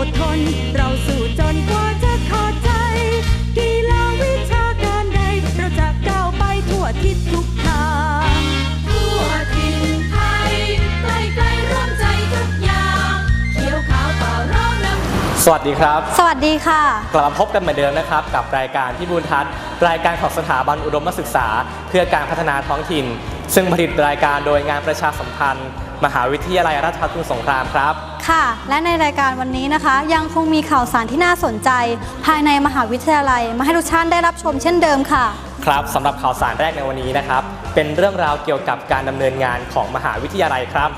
อดทนเราสู้จน วัสดีครับ สวัสดีค่ะ กลับมาพบกันเหมือนเดิมนะครับ กับรายการที่บูรทัศน์รายการของสถาบันอุดมศึกษา เพื่อการพัฒนาท้องถิ่น ซึ่งผลิตรายการโดยงานประชาสัมพันธ์ มหาวิทยาลัยราชภัฏสมุทรสงครามครับค่ะ และในรายการวันนี้นะคะ ยังคงมีข่าวสารที่น่าสนใจ ภายในมหาวิทยาลัยมาให้ทุกท่านได้รับชมเช่นเดิมค่ะ ครับสำหรับข่าวสารแรกในวันนี้นะครับเป็นเรื่องราวเกี่ยวกับการดำเนินงานของมหาวิทยาลัยครับ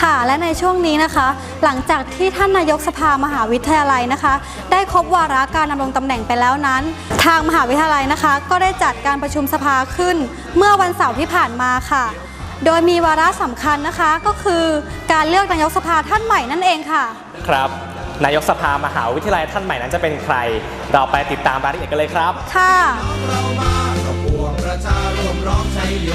ค่ะ และในช่วงนี้นะคะ หลังจากที่ท่านนายกสภามหาวิทยาลัยนะคะ ได้ครบวาระการดำรงตำแหน่งไปแล้วนั้น ทางมหาวิทยาลัยนะคะ ก็ได้จัดการประชุมสภาขึ้น เมื่อวันเสาร์ที่ผ่านมาค่ะ โดยมีวาระสำคัญนะคะก็คือการเลือกนายกสภาท่านใหม่นั่นเองค่ะ ครับ นายกสภามหาวิทยาลัยท่านใหม่นั้นจะเป็นใคร เราไปติดตามรายละเอียดกันเลยครับ ค่ะ เรามากับพวกประชาร่วมร้องชัยโย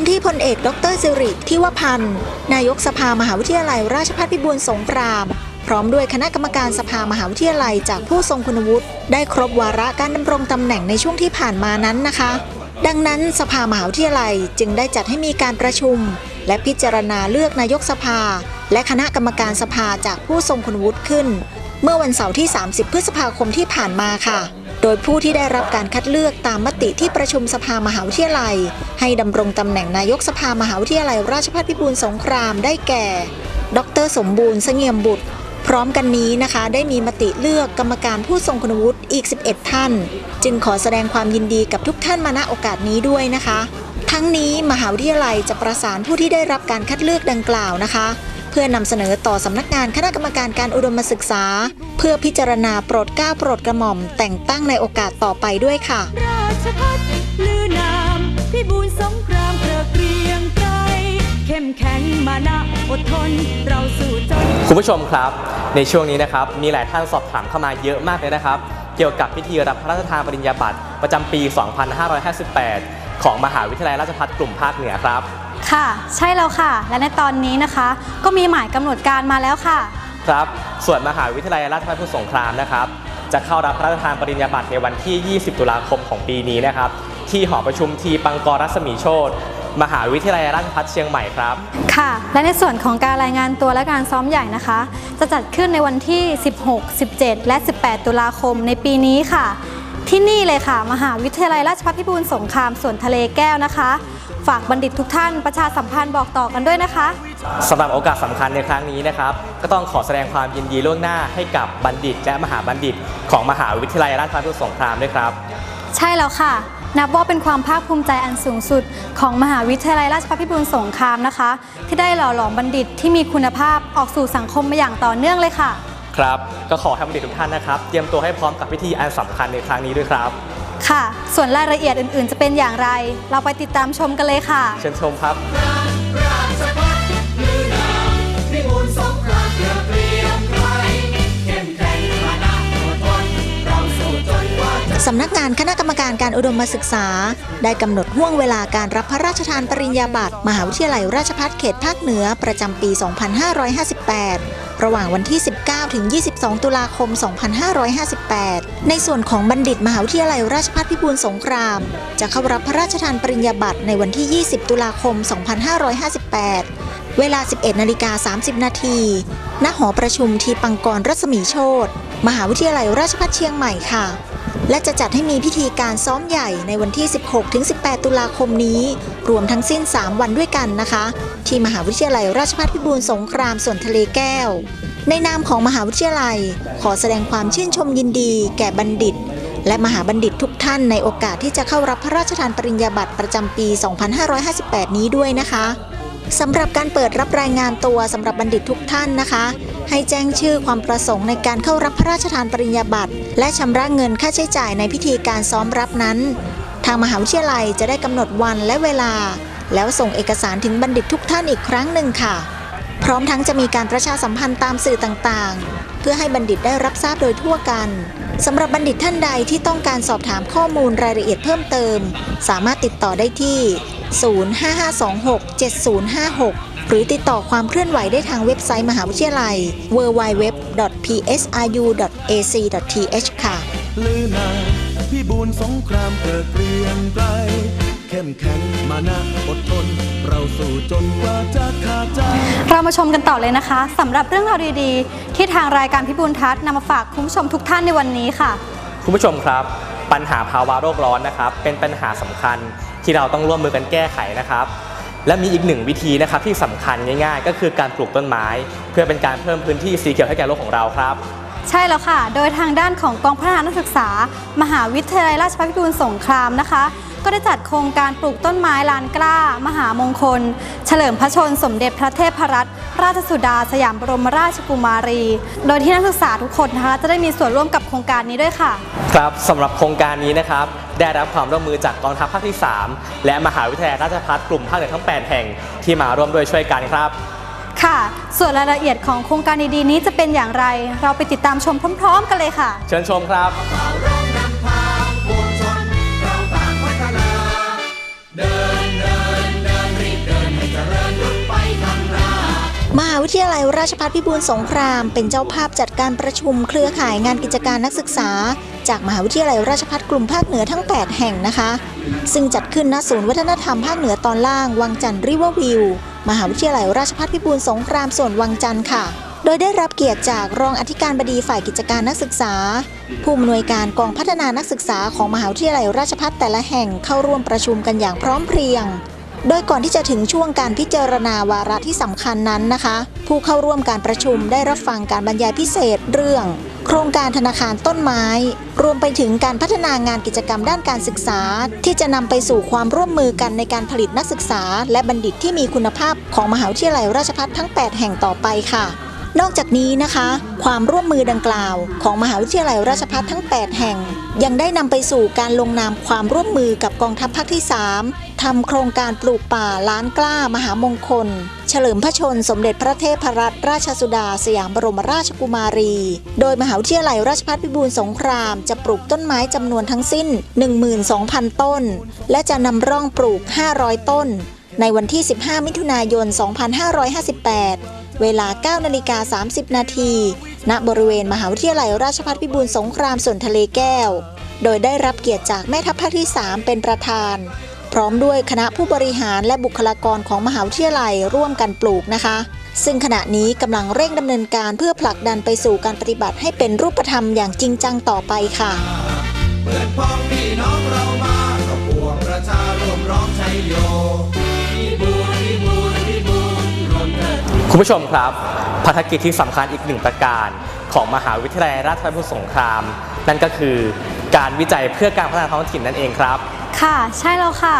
ตามที่พลเอกดรสิริทิวพันธ์ นายกสภามหาวิทยาลัยราชภัฏพิบูลสงคราม พร้อมด้วยคณะกรรมการสภามหาวิทยาลัยจากผู้ทรงคุณวุฒิได้ครบวาระการดำรงตำแหน่งในช่วงที่ผ่านมานั้นนะคะ ดังนั้นสภามหาวิทยาลัยจึงได้จัดให้มีการประชุม และพิจารณาเลือกนายกสภา และคณะกรรมการสภาจากผู้ทรงคุณวุฒิขึ้น เมื่อวันเสาร์ที่ 30 พฤษภาคมที่ผ่านมาค่ะ โดยผู้ที่ได้รับการคัดเลือกตามมติที่ประชุมสภามหาวิทยาลัย ให้ดำรงตำแหน่งนายกสภามหาวิทยาลัย ราชภัฏพิบูลสงครามได้แก่ ดร สมบูรณ์เสงี่ยมบุตร พร้อมกันนี้นะคะ ได้มีมติเลือกกรรมการผู้ทรงคุณวุฒิอีก 11 ท่าน จึงขอแสดงความยินดีกับทุกท่านมาณโอกาสนี้ด้วยนะคะ ทั้งนี้มหาวิทยาลัยจะประสานผู้ที่ได้รับการคัดเลือกดังกล่าวนะคะ เพื่อนำเสนอต่อสำนักงานคณะกรรมการการอุดมศึกษา เพื่อพิจารณาโปรดเกล้าโปรดกระหม่อม แต่งตั้งในโอกาสต่อไปด้วยค่ะราชพัฒลือนามพิบูลสงครามเกลือเกรียงไกรเข้มแข็งมานะอดทนเราสู้จนคุณผู้ชมครับ ในช่วงนี้นะครับ มีหลายท่านสอบถามเข้ามาเยอะมากเลยนะครับ เกี่ยวกับพิธีรับพระราชทานปริญญาบัตรประจำปี 2558 ของมหาวิทยาลัยราชภัฏกลุ่มภาคเหนือครับ ค่ะ ใช่แล้วค่ะ และในตอนนี้นะคะ ก็มีหมายกำหนดการมาแล้วค่ะ ครับ ส่วนมหาวิทยาลัยราชภัฏพุทธสงครามนะครับ จะเข้ารับพระราชทานปริญญาบัตรในวันที่ 20 ตุลาคมของปีนี้นะครับ ที่หอประชุมทีปังกรรัศมีโชตมหาวิทยาลัยราชภัฏเชียงใหม่ครับ ค่ะ และในส่วนของการรายงานตัวและการซ้อมใหญ่นะคะ จะจัดขึ้นในวันที่ 16 17 และ 18 ตุลาคมในปีนี้ค่ะ ที่นี่เลยค่ะ มหาวิทยาลัยราชภัฏพิบูลสงครามสวนทะเลแก้วนะคะ ฝากบัณฑิตทุกท่านประชาสัมพันธ์บอกต่อกันด้วยนะคะสำหรับโอกาสสำคัญในครั้งนี้นะครับ ก็ต้องขอแสดงความยินดีล่วงหน้าให้กับบัณฑิต และมหาบัณฑิต ของมหาวิทยาลัยราชภัฏพุทธสงครามด้วยครับ ใช่แล้วค่ะ นับว่าเป็นความภาคภูมิใจอันสูงสุด ของมหาวิทยาลัยราชภัฏพิบูลสงครามนะคะ ที่ได้หล่อหลอมบัณฑิตที่มีคุณภาพออกสู่สังคมมาอย่างต่อเนื่องเลยค่ะ ครับ ก็ขอให้บัณฑิตทุกท่านนะครับ เตรียมตัวให้พร้อมกับพิธีอันสำคัญในครั้งนี้ด้วยครับ ค่ะ ส่วนรายละเอียดอื่น ๆ จะเป็นอย่างไร เราไปติดตามชมกันเลยค่ะ เชิญชมครับำนักงานคณะกรรมการการอุดมศึกษา ได้กำหนดห่วงเวลาการรับพระราชทานปริญญาบัตรมหาวิทยาลัยราชภัฏเขตภาคเหนือประจำปี 2558 ระหว่างวันที่ 19 ถึง 22 ตุลาคม 2558 ในส่วนของบัณฑิตมหาวิทยาลัยราชภัฏพิบูลสงคราม จะเข้ารับพระราชทานปริญญาบัตรในวันที่ 20 ตุลาคม 2558 เวลา 11นาฬิกา30 นาทีณหอประชุมทีปังกรรัศมีโชตมหาวิทยาลัยราชภัฏเชียงใหม่ค่ะ และจะจัดให้มีพิธีการซ้อมใหญ่ในวันที่ 16-18 ตุลาคมนี้ รวมทั้งสิ้น 3 วันด้วยกันนะคะ ที่มหาวิทยาลัยราชภัฏพิบูลสงครามส่วนทะเลแก้ว ในนามของมหาวิทยาลัย ขอแสดงความชื่นชมยินดี แก่บัณฑิต และมหาบัณฑิตทุกท่านในโอกาสที่จะเข้ารับพระราชทานปริญญาบัตรประจำปี 2558 นี้ด้วยนะคะ สำหรับการเปิดรับรายงานตัวสำหรับบัณฑิตทุกท่านนะคะ ให้แจ้งชื่อความประสงค์ในการเข้ารับพระราชทานปริญญาบัตร และชำระเงินค่าใช้จ่ายในพิธีการซ้อมรับนั้น ทางมหาวิทยาลัยจะได้กำหนดวันและเวลา แล้วส่งเอกสารถึงบัณฑิตทุกท่านอีกครั้งหนึ่งค่ะ พร้อมทั้งจะมีการประชาสัมพันธ์ตามสื่อต่างๆ เพื่อให้บัณฑิตได้รับทราบโดยทั่วกันสำหรับบัณฑิตท่านใดที่ต้องการสอบถามข้อมูลรายละเอียดเพิ่มเติม สามารถติดต่อได้ที่ 055267056 หรือติดต่อความเคลื่อนไหวได้ทางเว็บไซต์มหาวิทยาลัย www.psru.ac.th ค่ะลือนางพี่บูนสงครามเกิดเกรียงไกรเข้มแข็งมานะอดทน เราสู้จนกว่าจะขาดใจเรามาชมกันต่อเลยนะคะสำหรับเรื่องราวดีๆ ที่ทางรายการพิบูลทัศน์นำมาฝากคุณผู้ชมทุกท่านในวันนี้ค่ะ คุณผู้ชมครับ ปัญหาภาวะโลกร้อนนะครับ เป็นปัญหาสำคัญ ที่เราต้องร่วมมือกันแก้ไขนะครับ และมีอีกหนึ่งวิธีนะครับที่สำคัญง่าย ๆ ก็คือการปลูกต้นไม้ เพื่อเป็นการเพิ่มพื้นที่สีเขียวให้แก่โลกของเราครับใช่แล้วค่ะ โดยทางด้านของกองพัฒนานักศึกษา มหาวิทยาลัยราชภัฏพิบูลสงครามนะคะ ก็ได้จัดโครงการปลูกต้นไม้ลานกล้า มหามงคล เฉลิมพระชนสมเด็จพระเทพรัตนราชสุดาสยามบรมราชกุมารี โดยที่นักศึกษาทุกคนนะคะจะได้มีส่วนร่วมกับโครงการนี้ด้วยค่ะ ครับสำหรับโครงการนี้นะครับ ได้รับความร่วมมือจากกองทัพภาคที่ 3 และมหาวิทยาลัยราชภัฏกลุ่มภาคเหนือทั้ง 8 แห่งที่มาร่วมด้วยช่วยกันครับค่ะ ส่วนรายละเอียดของโครงการดีๆนี้จะเป็นอย่างไร เราไปติดตามชมพร้อม ๆ กันเลยค่ะ เชิญชมครับ มหาวิทยาลัยราชภัฏพิบูลสงคราม เป็นเจ้าภาพจัดการประชุมเครือข่ายงานกิจการนักศึกษา จากมหาวิทยาลัยราชภัฏกลุ่มภาคเหนือทั้ง 8 แห่งนะคะ ซึ่งจัดขึ้นณศูนย์วัฒนธรรมภาคเหนือตอนล่าง วังจันทร์ริเวอร์วิว มหาวิทยาลัยราชภัฏพิบูลสงครามส่วนวังจันทร์ค่ะ โดยได้รับเกียรติจากรองอธิการบดีฝ่ายกิจการนักศึกษา ผู้อำนวยการกองพัฒนานักศึกษาของมหาวิทยาลัยราชภัฏแต่ละแห่งเข้าร่วมประชุมกันอย่างพร้อมเพรียง โดยก่อนที่จะถึงช่วงการพิจารณาวาระที่สำคัญนั้นนะคะ ผู้เข้าร่วมการประชุมได้รับฟังการบรรยายพิเศษเรื่อง โครงการธนาคารต้นไม้ รวมไปถึงการพัฒนางานกิจกรรมด้านการศึกษา ที่จะนำไปสู่ความร่วมมือกันในการผลิตนักศึกษา และบัณฑิตที่มีคุณภาพของมหาวิทยาลัยราชภัฏทั้ง 8 แห่งต่อไปค่ะ นอกจากนี้นะคะ ความร่วมมือดังกล่าวของมหาวิทยาลัยราชภัฏทั้ง 8 แห่ง ยังได้นำไปสู่การลงนามความร่วมมือกับกองทัพภาคที่ 3ทำโครงการปลูกป่าล้านกล้ามหามงคล เฉลิมพระชนสมเด็จพระเทพรัตนราชสุดาสยามบรมราชกุมารี โดยมหาวิทยาลัยราชภัฏพิบูลสงครามจะปลูกต้นไม้จำนวนทั้งสิ้น 12,000 ต้น และจะนำร่องปลูก 500 ต้น ในวันที่ 15 มิถุนายน 2558 เวลา 9 นาฬิกา 30 นาที ณ บริเวณมหาวิทยาลัยราชภัฏพิบูลสงครามส่วนทะเลแก้ว โดยได้รับเกียรติจากแม่ทัพภาคที่ 3 เป็นประธาน พร้อมด้วยคณะผู้บริหารและบุคลากรของมหาวิทยาลัยร่วมกันปลูกนะคะ ซึ่งขณะนี้กำลังเร่งดำเนินการเพื่อผลักดันไปสู่การปฏิบัติให้เป็นรูปธรรมอย่างจริงจังต่อไปค่ะเปิดพ้องพี่น้องเรามาก็ปวงประชาร่วมร้องชัยโย คุณผู้ชมครับภารกิจที่สำคัญอีกหนึ่งประการ ของมหาวิทยาลัยราชภัฏพิบูลสงคราม นั่นก็คือการวิจัยเพื่อการพัฒนาท้องถิ่นนั่นเองครับ ค่ะใช่แล้วค่ะ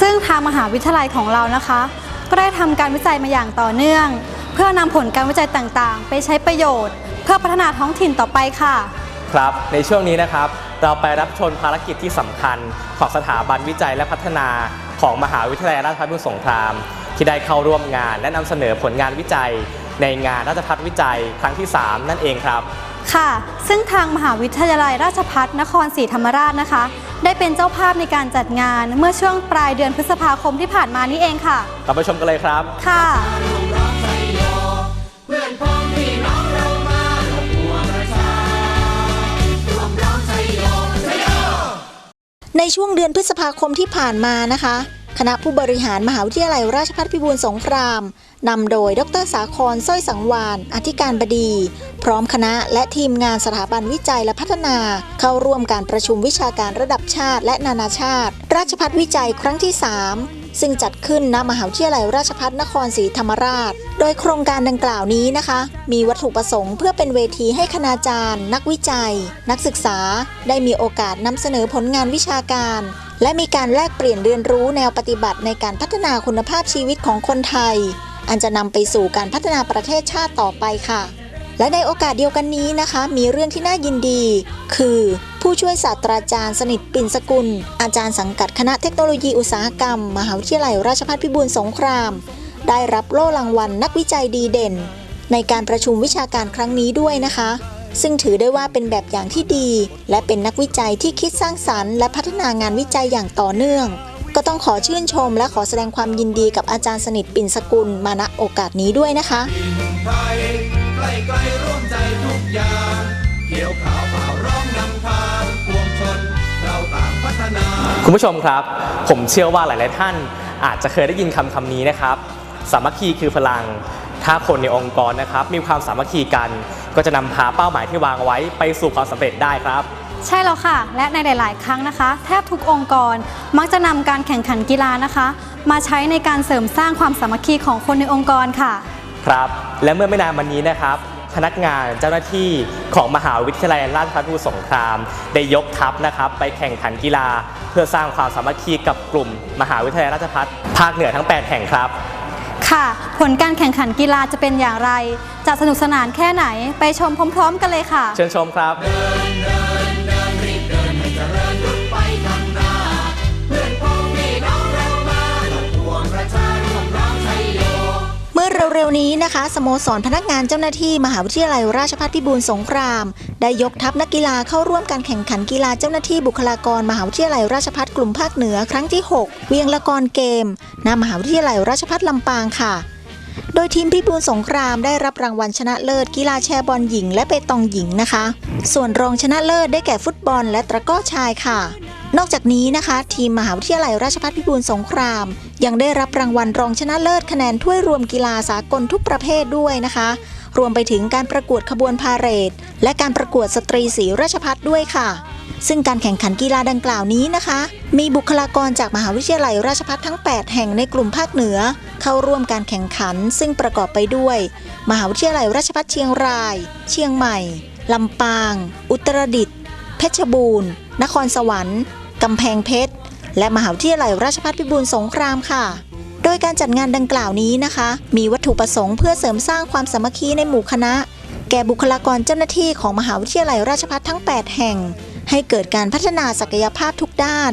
ซึ่งทางมหาวิทยาลัยของเรานะคะ ก็ได้ทำการวิจัยมาอย่างต่อเนื่อง เพื่อนำผลการวิจัยต่างๆ ไปใช้ประโยชน์ เพื่อพัฒนาท้องถิ่นต่อไปค่ะ ครับในช่วงนี้นะครับ เราไปรับชมภารกิจที่สำคัญ ของสถาบันวิจัยและพัฒนาของมหาวิทยาลัยราชภัฏพิบูลสงคราม ที่ได้เข้าร่วมงานและนำเสนอผลงานวิจัย ในงานราชภัฏวิจัยครั้งที่ 3 นั่นเองครับ ค่ะ ซึ่งทางมหาวิทยาลัยราชภัฏนครศรีธรรมราชนะคะ ได้เป็นเจ้าภาพในการจัดงานเมื่อช่วงปลายเดือนพฤษภาคมที่ผ่านมานี้เองค่ะ เราไปชมกันเลยครับ ค่ะ เพื่อนพ้องพี่น้องเรามาก็ปวงประชารวมร้องชัยโยชัยโย ในช่วงเดือนพฤษภาคมที่ผ่านมานะคะ คณะผู้บริหารมหาวิทยาลัยราชภัฏพิบูลสงคราม นำโดย ดรสาคร สร้อยสังวาน อธิการบดี พร้อมคณะและทีมงานสถาบันวิจัยและพัฒนา เข้าร่วมการประชุมวิชาการระดับชาติและนานาชาติ ราชภัฏวิจัยครั้งที่ 3 ซึ่งจัดขึ้นณมหาวิทยาลัยราชภัฏนครศรีธรรมราช โดยโครงการดังกล่าวนี้นะคะ มีวัตถุประสงค์เพื่อเป็นเวทีให้คณาจารย์ นักวิจัย นักศึกษา ได้มีโอกาสนำเสนอผลงานวิชาการ และมีการแลกเปลี่ยนเรียนรู้แนวปฏิบัติในการพัฒนาคุณภาพชีวิตของคนไทย อันจะนำไปสู่การพัฒนาประเทศชาติต่อไปค่ะ และในโอกาสเดียวกันนี้นะคะ มีเรื่องที่น่ายินดี คือผู้ช่วยศาสตราจารย์สนิทปิ่นสกุล อาจารย์สังกัดคณะเทคโนโลยีอุตสาหกรรม มหาวิทยาลัยราชภัฏพิบูลสงคราม ได้รับโล่รางวัลนักวิจัยดีเด่น ในการประชุมวิชาการครั้งนี้ด้วยนะคะ ซึ่งถือได้ว่าเป็นแบบอย่างที่ดี และเป็นนักวิจัยที่คิดสร้างสรรค์และพัฒนางานวิจัยอย่างต่อเนื่อง ก็ต้องขอชื่นชมและขอแสดงความยินดีกับอาจารย์สนิทปิ่นสกุลมาณโอกาสนี้ด้วยนะคะไทยใกล้ไกลร่วมใจทุกอย่างเขียวขาวเปล่าร้องนำทางปวงชนเราต่างพัฒนา คุณผู้ชมครับ ผมเชื่อว่าหลาย ๆ ท่านอาจจะเคยได้ยินคำคำนี้นะครับ สามัคคีคือพลัง ถ้าคนในองค์กรนะครับมีความสามัคคีกัน ก็จะนำพาเป้าหมายที่วางไว้ไปสู่ความสำเร็จได้ครับ ใช่แล้วค่ะ และในหลาย ๆ ครั้งนะคะ แทบทุกองค์กรมักจะนำการแข่งขันกีฬานะคะ มาใช้ในการเสริมสร้างความสามัคคีของคนในองค์กรค่ะ ครับและเมื่อไม่นานมานี้นะครับ พนักงานเจ้าหน้าที่ของมหาวิทยาลัยราชภัฏสมุทรสงคราม ได้ยกทัพนะครับ ไปแข่งขันกีฬา เพื่อสร้างความสามัคคีกับกลุ่ม มหาวิทยาลัยราชภัฏภาคเหนือทั้ง 8 แห่งครับ ค่ะ ผลการแข่งขันกีฬาจะเป็นอย่างไร จะสนุกสนานแค่ไหน ไปชมพร้อม ๆ กันเลยค่ะ เชิญชมครับ เร็วๆนี้นะคะสโมสรพนักงานเจ้าหน้าที่มหาวิทยาลัยราชภัฏพิบูลสงคราม ได้ยกทัพนักกีฬาเข้าร่วมการแข่งขันกีฬาเจ้าหน้าที่บุคลากรมหาวิทยาลัยราชภัฏกลุ่มภาคเหนือครั้งที่ 6 เวียงละกรเกมณมหาวิทยาลัยราชภัฏลำปางค่ะ โดยทีมพิบูลสงครามได้รับรางวัลชนะเลิศกีฬาแชร์บอลหญิง และเปตองหญิงนะคะ ส่วนรองชนะเลิศได้แก่ฟุตบอล และตะก้อชายค่ะ นอกจากนี้นะคะ ทีมมหาวิทยาลัยราชภัฏพิบูลสงคราม ยังได้รับรางวัลรองชนะเลิศคะแนนถ้วยรวมกีฬาสากลทุกประเภทด้วยนะคะ รวมไปถึงการประกวดขบวนพาเหรด และการประกวดสตรีศรีราชพัฒด้วยค่ะ ซึ่งการแข่งขันกีฬาดังกล่าวนี้นะคะ มีบุคลากรจากมหาวิทยาลัยราชภัฏทั้ง 8 แห่งในกลุ่มภาคเหนือ เข้าร่วมการแข่งขัน ซึ่งประกอบไปด้วย มหาวิทยาลัยราชภัฏเชียงราย เชียงใหม่ลำปาง อุตรดิตถ์เพชรบูรณ์ นครสวรรค์ กำแพงเพชร และมหาวิทยาลัยราชภัฏพิบูลสงครามค่ะ โดยการจัดงานดังกล่าวนี้นะคะ มีวัตถุประสงค์เพื่อเสริมสร้างความสามัคคีในหมู่คณะ แก่บุคลากรเจ้าหน้าที่ของมหาวิทยาลัยราชภัฏทั้ง 8 แห่ง ให้เกิดการพัฒนาศักยภาพทุกด้าน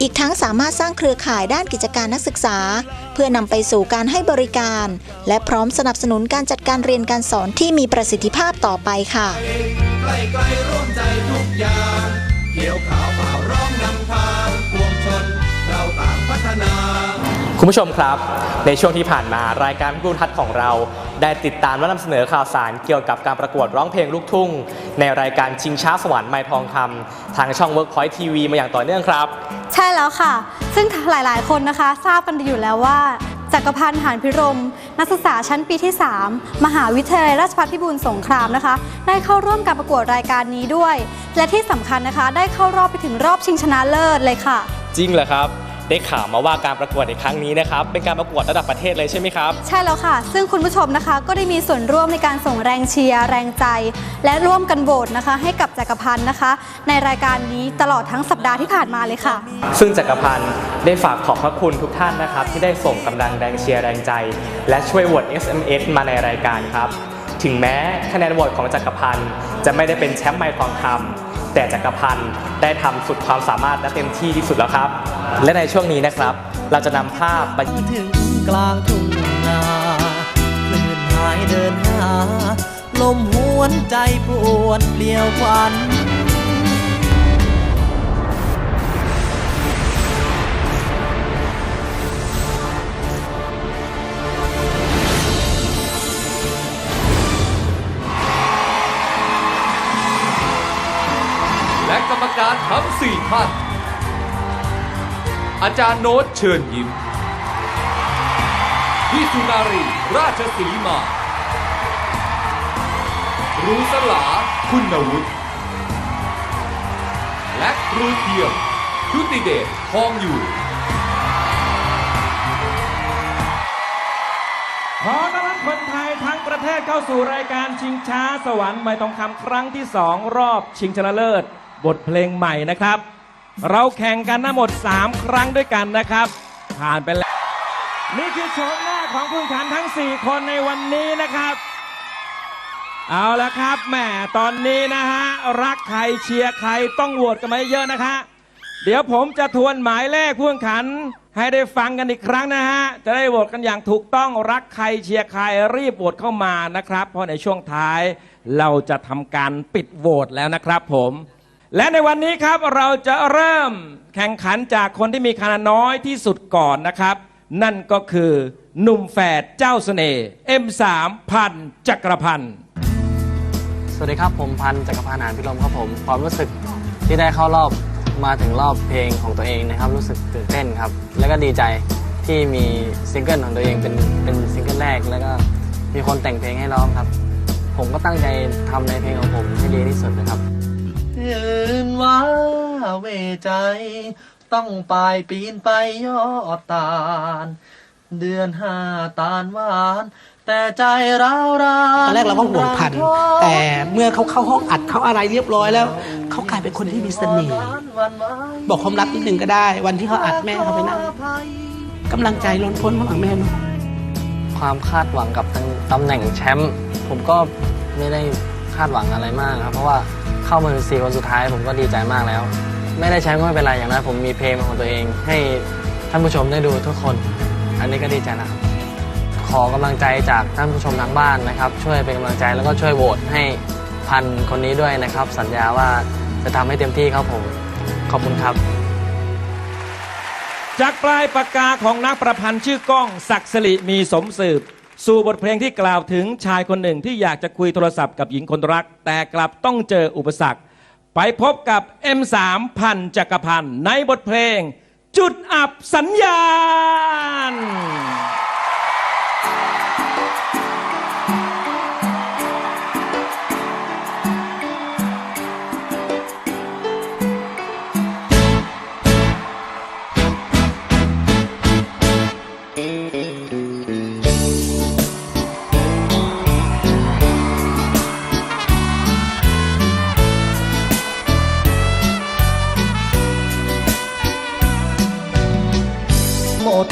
อีกทั้งสามารถสร้างเครือข่ายด้านกิจการนักศึกษา เพื่อนำไปสู่การให้บริการ และพร้อมสนับสนุนการจัดการเรียนการสอนที่มีประสิทธิภาพต่อไปค่ะใกล้ไกลร่วมใจทุกอย่างเขียวขาว คุณผู้ชมครับ ในช่วงที่ผ่านมารายการพิบูลทัศน์ของเรา ได้ติดตามและนำเสนอข่าวสารเกี่ยวกับการประกวดร้องเพลงลูกทุ่ง ในรายการชิงช้าสวรรค์ไม้ทองคำทางช่อง Workpoint TV มาอย่างต่อเนื่องครับ ใช่แล้วค่ะ ซึ่งหลายๆ คนนะคะทราบกันดีอยู่แล้วว่าจักรพันธ์หานพิรม นักศึกษาชั้นปีที่ 3 มหาวิทยาลัยราชภัฏพิบูลสงครามนะคะ ได้เข้าร่วมการประกวดรายการนี้ด้วย และที่สำคัญนะคะ ได้เข้ารอบไปถึงรอบชิงชนะเลิศเลยค่ะ จริงเหรอครับ ได้ข่าวมาว่าการประกวดในครั้งนี้นะครับเป็นการประกวดระดับประเทศเลยใช่ไหมครับ ใช่แล้วค่ะ ซึ่งคุณผู้ชมนะคะก็ได้มีส่วนร่วมในการส่งแรงเชียร์แรงใจ และร่วมกันโหวตนะคะ ให้กับจักรพันธ์นะคะ ในรายการนี้ตลอดทั้งสัปดาห์ที่ผ่านมาเลยค่ะ ซึ่งจักรพันธ์ได้ฝากขอบพระคุณทุกท่านนะครับ ที่ได้ส่งกำลังแรงเชียร์แรงใจ และช่วยโหวต SMS มาในรายการครับ ถึงแม้คะแนนโหวตของจักรพันธ์จะไม่ได้เป็นแชมป์ไมค์ทองคำ แต่จักรพันธ์ได้ทำสุดความสามารถและเต็มที่ที่สุดแล้วครับ และในช่วงนี้นะครับ เราจะนำภาพไปถึงกลางทุ่งนาคลื่นหายเดินหาลมหวนใจปวนเปลี่ยวควัน กรรมการทั้งสี่ท่าน อาจารย์โน้ตเชิญยิ้ม พี่สุนารีราชสีมา ครูสลาคุณวุฒิ และครูเทียมชุติเดชทองอยู่ ขอต้อนรับคนไทยทั้งประเทศเข้าสู่รายการชิงช้าสวรรค์ไม่ทองคำครั้งที่ 2 รอบชิงชนะเลิศ บทเพลงใหม่นะครับ เราแข่งกันทั้งหมด 3 ครั้งด้วยกันนะครับ ผ่านไปแล้ว นี่คือโฉมหน้าของผู้แข่งขันทั้ง 4 คนในวันนี้นะครับ เอาละครับแหมตอนนี้นะฮะ รักใครเชียร์ใครต้องโหวตกันมาเยอะนะคะ เดี๋ยวผมจะทวนหมายเลขผู้แข่งขันให้ได้ฟังกันอีกครั้งนะฮะ จะได้โหวตกันอย่างถูกต้องรักใครเชียร์ใครรีบโหวตเข้ามานะครับ เพราะในช่วงท้ายเราจะทำการปิดโหวตแล้วนะครับผม และในวันนี้ครับเราจะเริ่มแข่งขันจากคนที่มีคะแนนน้อยที่สุดก่อนนะครับ นั่นก็คือหนุ่มแฝดเจ้าเสน่ห์ M3 พันจักรพันธ์สวัสดีครับผมพันจักรพันธ์หานพิรมครับผมความรู้สึกที่ได้เข้ารอบมาถึงรอบเพลงของตัวเองนะครับ รู้สึกตื่นเต้นครับ แล้วก็ดีใจที่มีซิงเกิลของตัวเองเป็นเป็นซิงเกิลแรกแล้วก็มีคนแต่งเพลงให้ร้องครับ ผมก็ตั้งใจทำในเพลงของผมให้ดีที่สุดนะครับ เวใจ ต้องปลายปีนไปยอดตาล เดือนห้าตาลหวาน แต่ใจร้าวรานตอนแรกเราก็ห่วงพันธุ์แต่เมื่อเขาเข้าห้องอัดเขาอะไรเรียบร้อยแล้ว เขากลายเป็นคนที่มีเสน่ห์บอกความลับนิดหนึ่งก็ได้ วันที่เขาอัดแม่เขาไปนั่งกำลังใจล้นพ้นข้างหลังแม่เนอะความคาดหวังกับตำแหน่งแชมป์ผมก็ไม่ได้คาดหวังอะไรมากครับ เพราะว่าเข้ามาถึงสี่คนสุดท้ายผมก็ดีใจมากแล้ว ไม่ได้แชมป์ก็ไม่เป็นไรอย่างน้อยผมมีเพลงของตัวเอง ให้ท่านผู้ชมได้ดูทุกคน อันนี้ก็ดีใจนะครับ ขอกำลังใจจากท่านผู้ชมทางบ้านนะครับ ช่วยเป็นกำลังใจแล้วก็ช่วยโหวตให้พันคนนี้ด้วยนะครับ สัญญาว่าจะทำให้เต็มที่ครับผม ขอบคุณครับ จากปลายปากกาของนักประพันธ์ชื่อก้องศักดิ์สิริมีสมสืบ สู่บทเพลงที่กล่าวถึงชายคนหนึ่งที่อยากจะคุยโทรศัพท์กับหญิงคนรัก แต่กลับต้องเจออุปสรรค ไปพบกับ M3 พันจักรพันธ์ในบทเพลง จุดอับสัญญาณ ด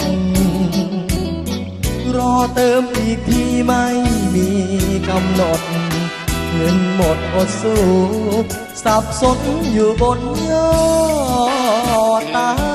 รอเติมอีกทีไม่มีกำหนด เงินหมดอดสู้สับสนอยู่บนยอดตา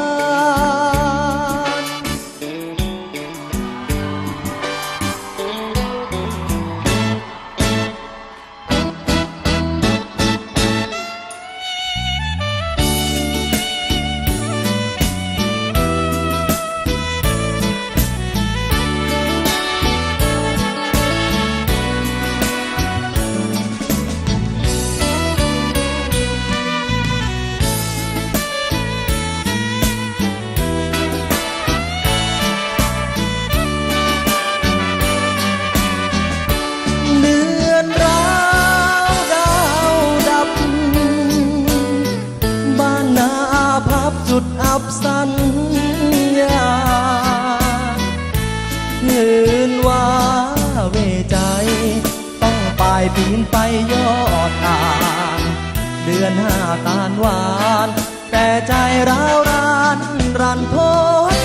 ตานหวาน แต่ใจร้าวรานรันพ้น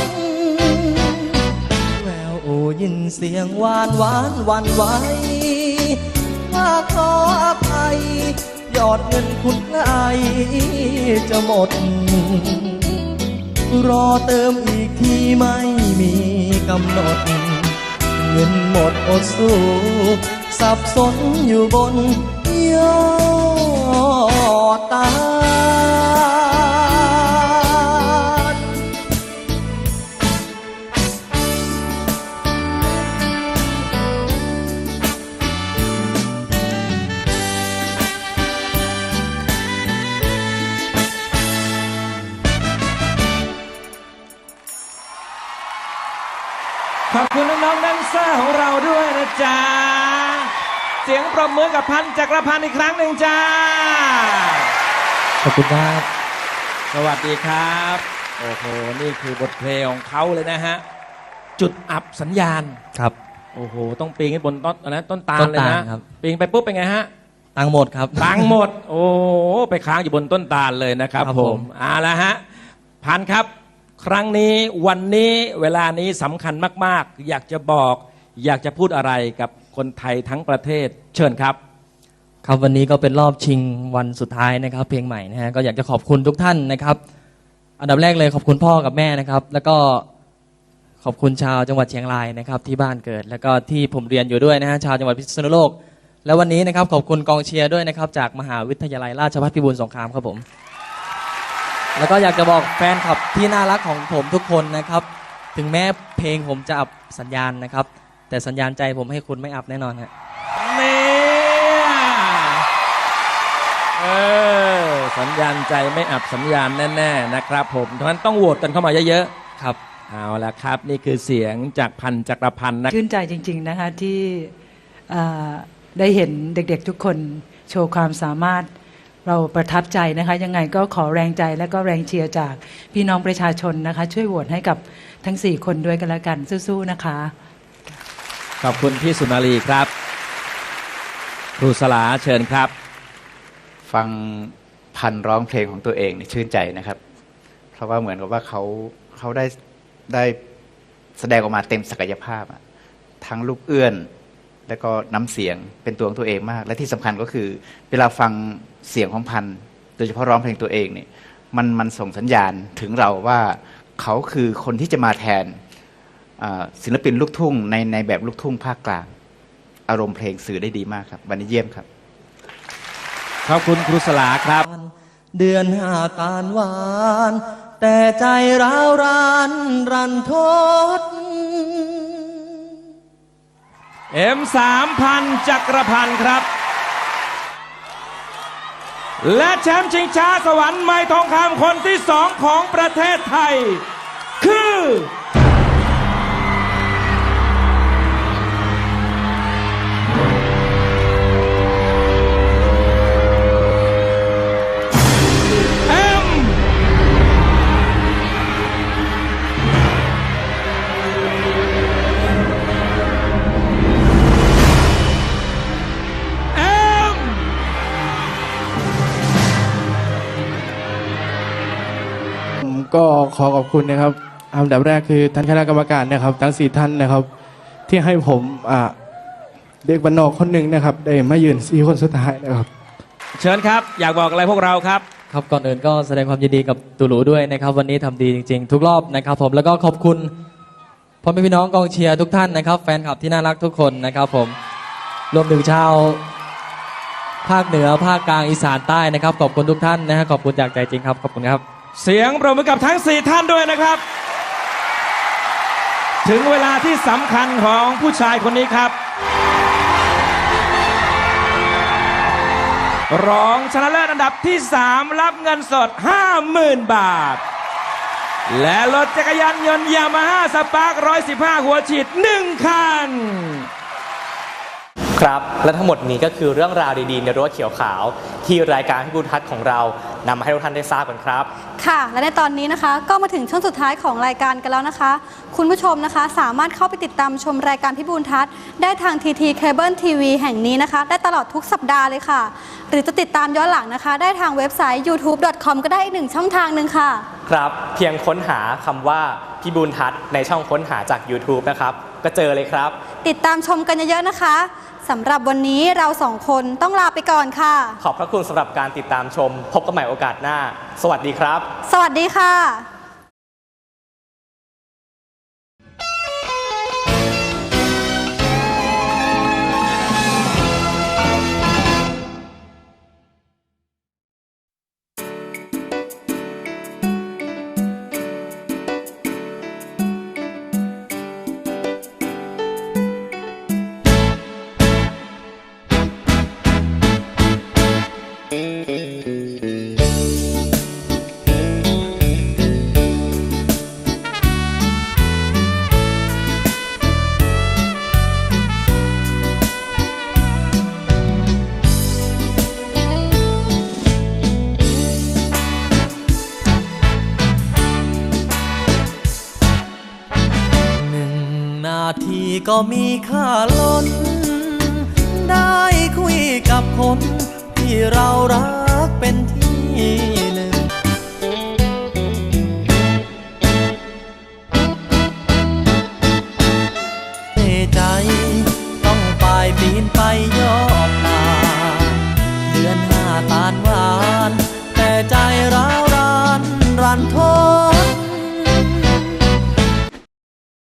แววโอยินเสียงหวานหวานหวันไหวว่าขออภัยยอดเงินคุณไอจะหมด รอเติมอีกทีไม่มีกำหนด เงินหมดอดสู้ สับสนอยู่บนยอด ตาขอบคุณน้องๆแดนเซอร์ของเราด้วยนะจ๊ะ เสียงปรบมือกับพันจักรพันธ์อีกครั้งหนึ่งจ้า ขอบคุณครับ สวัสดีครับ โอ้โห นี่คือบทเพลงของเขาเลยนะฮะ จุดอับสัญญาณ ครับ โอ้โห ต้องปีนขึ้นบนต้นอะไรนะต้นตาลต้นเลยตาลนะครับ ปีนไปปุ๊บเป็นไงฮะ ตังค์หมดครับ ตังค์หมด โอ้โหไปค้างอยู่บนต้นตาลเลยนะครับครับผผม มเอาละฮะพันครับ ครั้งนี้วันนี้เวลานี้สำคัญมาก ๆ อยากจะบอก อยากจะพูดอะไรกับคนไทยทั้งประเทศ เชิญครับ ครับวันนี้ก็เป็นรอบชิงวันสุดท้ายนะครับ เพลงใหม่นะฮะก็อยากจะขอบคุณทุกท่านนะครับ อันดับแรกเลยขอบคุณพ่อกับแม่นะครับ แล้วก็ขอบคุณชาวจังหวัดเชียงรายนะครับ ที่บ้านเกิด แล้วก็ที่ผมเรียนอยู่ด้วยนะฮะชาวจังหวัดพิษณุโลก แล้ววันนี้นะครับขอบคุณกองเชียร์ด้วยนะครับ จากมหาวิทยาลัยราชภัฏพิบูลสงครามครับผม แล้วก็อยากจะบอกแฟนคลับที่น่ารักของผมทุกคนนะครับ ถึงแม้เพลงผมจะอับสัญญาณนะครับ แต่สัญญาณใจผมให้คุณไม่อับแน่นอนฮะ เนี่ย เออสัญญาณใจไม่อับสัญญาณแน่ๆนะครับผมเพราะฉะนั้นต้องโหวตกันเข้ามาเยอะๆครับ เอาละครับ นี่คือเสียงจากพันจักรพันธ์นะชื่นใจจริง ๆนะคะที่เอ่อได้เห็นเด็กๆทุกคนโชว์ความสามารถเราประทับใจนะคะ ยังไงก็ขอแรงใจและก็แรงเชียร์จากพี่น้องประชาชนนะคะ ช่วยโหวตให้กับทั้ง 4 คนด้วยกันแล้วกันสู้ๆนะคะ ขอบคุณพี่สุนารีครับครูสลาเชิญครับ ฟังพันร้องเพลงของตัวเองนี่ชื่นใจนะครับ เพราะว่าเหมือนกับว่าเขาเขาได้ได้แสดงออกมาเต็มศักยภาพอะทั้งลูกเอื้อน แล้วก็น้ำเสียงเป็นตัวของตัวเองมาก และที่สำคัญก็คือ เวลาฟังเสียงของพันโดยเฉพาะร้องเพลงตัวเองนี่มันมันส่งสัญญาณถึงเราว่าเขาคือคนที่จะมาแทนศิลปินลูกทุ่งในในแบบลูกทุ่งภาคกลาง อารมณ์เพลงสื่อได้ดีมากครับวันนี้เยี่ยมครับ ขอบคุณครูสลาครับ เดือนห้าตานหวาน แต่ใจร้าวรานรันทดเอ็มสามพันจักรพันธ์ครับ และแชมป์ชิงช้าสวรรค์ไม้ทองคำคนที่สองของประเทศไทย คือ อขอบคุณนะครับอันดับแรกคือท่านคณะกรรมการนะครับ ทั้งสี่ท่านนะครับ ที่ให้ผมอ่าเด็กบ้านนอกคนหนึ่งนะครับ ได้มายืนสี่คนสุดท้ายนะครับ เชิญครับ อยากบอกอะไรพวกเราครับ ครับก่อนอื่นก็แสดงความยินดีกับตูหลูด้วยนะครับ วันนี้ทำดีจริง ๆ ทุกรอบนะครับ ผมแล้วก็ขอบคุณพ่อแม่พี่น้องกองเชียร์ทุกท่านนะครับ แฟนคลับที่น่ารักทุกคนนะครับ ผมรวมถึงชาว ภาคเหนือภาคกลางอีสานใต้นะครับ ขอบคุณทุกท่านนะฮะขอบคุณจากใจจริงครับขอบคุณครับ เสียงปรบมือกับทั้ง 4 ท่านด้วยนะครับ ถึงเวลาที่สำคัญของผู้ชายคนนี้ครับรองชนะเลิศอันดับที่ 3 รับเงินสด 50,000 บาท และรถจักรยานยนต์ยามาฮ่าสปาร์ค115 หัวฉีด 1 คัน ครับ และทั้งหมดนี้ก็คือเรื่องราวดีๆ ในรั้วเขียวขาว ที่รายการพิบูลทัศน์ของเรานำมาให้ทุกท่านได้ทราบกันครับ ค่ะ และในตอนนี้นะคะก็มาถึงช่วงสุดท้ายของรายการกันแล้วนะคะ คุณผู้ชมนะคะ สามารถเข้าไปติดตามชมรายการพิบูลทัศน์ได้ทาง TT Cable TV แห่งนี้นะคะ ได้ตลอดทุกสัปดาห์เลยค่ะ หรือจะติดตามย้อนหลังนะคะ ได้ทางเว็บไซต์ youtube.com ก็ได้อีกหนึ่งช่องทางหนึ่งค่ะ ครับ เพียงค้นหาคำว่าพิบูลทัศน์ในช่องค้นหาจาก YouTube นะครับ ก็เจอเลยครับ ติดตามชมกันเยอะๆนะคะ สำหรับวันนี้เราสองคนต้องลาไปก่อนค่ะ ขอบพระคุณสำหรับการติดตามชม พบกันใหม่โอกาสหน้า สวัสดีครับ สวัสดีค่ะ ก็มีค่าล้น ได้คุยกับคนที่เรารักเป็นที่